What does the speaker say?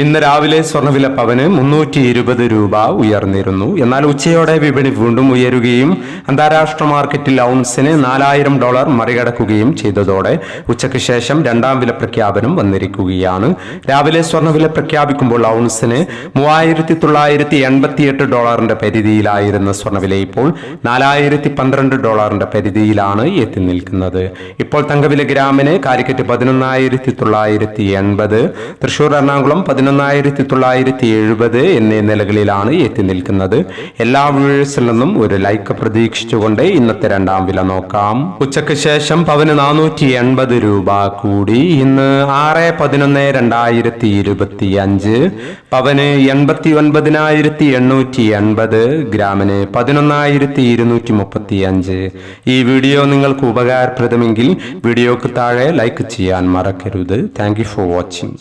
ഇന്ന് രാവിലെ സ്വർണവില പവന് മുന്നൂറ്റി ഇരുപത് രൂപ ഉയർന്നിരുന്നു. എന്നാൽ ഉച്ചയോടെ വിപണി വീണ്ടും ഉയരുകയും അന്താരാഷ്ട്ര മാർക്കറ്റിൽ ഔൺസിന് നാലായിരം ഡോളർ മറികടക്കുകയും ചെയ്തതോടെ ഉച്ചയ്ക്ക് ശേഷം രണ്ടാം വില പ്രഖ്യാപനം വന്നിരിക്കുകയാണ്. രാവിലെ സ്വർണവില പ്രഖ്യാപിക്കുമ്പോൾ ഔൺസിന് മൂവായിരത്തി തൊള്ളായിരത്തി എൺപത്തിയെട്ട് ഡോളറിന്റെ പരിധിയിലായിരുന്ന സ്വർണവില ഇപ്പോൾ നാലായിരത്തി പന്ത്രണ്ട് ഡോളറിന്റെ പരിധിയിലാണ് എത്തി നിൽക്കുന്നത്. ഇപ്പോൾ തങ്കവില ഗ്രാമിന് കാലിക്കറ്റ് പതിനൊന്നായിരത്തി തൊള്ളായിരത്തി എൺപത് തൃശൂർ എറണാകുളം പതിനൊന്നായിരത്തി തൊള്ളായിരത്തി എഴുപത് എന്നീ നിലകളിലാണ് എത്തി നിൽക്കുന്നത്. എല്ലാ വ്യൂഴേഴ്സിൽ നിന്നും ഒരു ലൈക്ക് പ്രതീക്ഷിച്ചുകൊണ്ട് ഇന്നത്തെ രണ്ടാം വില നോക്കാം. ഉച്ചയ്ക്ക് ശേഷം പവന് നാനൂറ്റി എൺപത് രൂപ കൂടി. ഇന്ന് ആറ് പതിനൊന്ന് രണ്ടായിരത്തി ഇരുപത്തി അഞ്ച് പവന് എൺപത്തി ഒൻപതിനായിരത്തി എണ്ണൂറ്റി എൺപത് ഗ്രാമിന് പതിനൊന്നായിരത്തി ഇരുന്നൂറ്റി മുപ്പത്തി അഞ്ച് ഈ വീഡിയോ നിങ്ങൾക്ക് ഉപകാരപ്രദമെങ്കിൽ വീഡിയോക്ക് താഴെ ലൈക്ക് ചെയ്യാൻ മറക്കരുത്. Thank you for watching.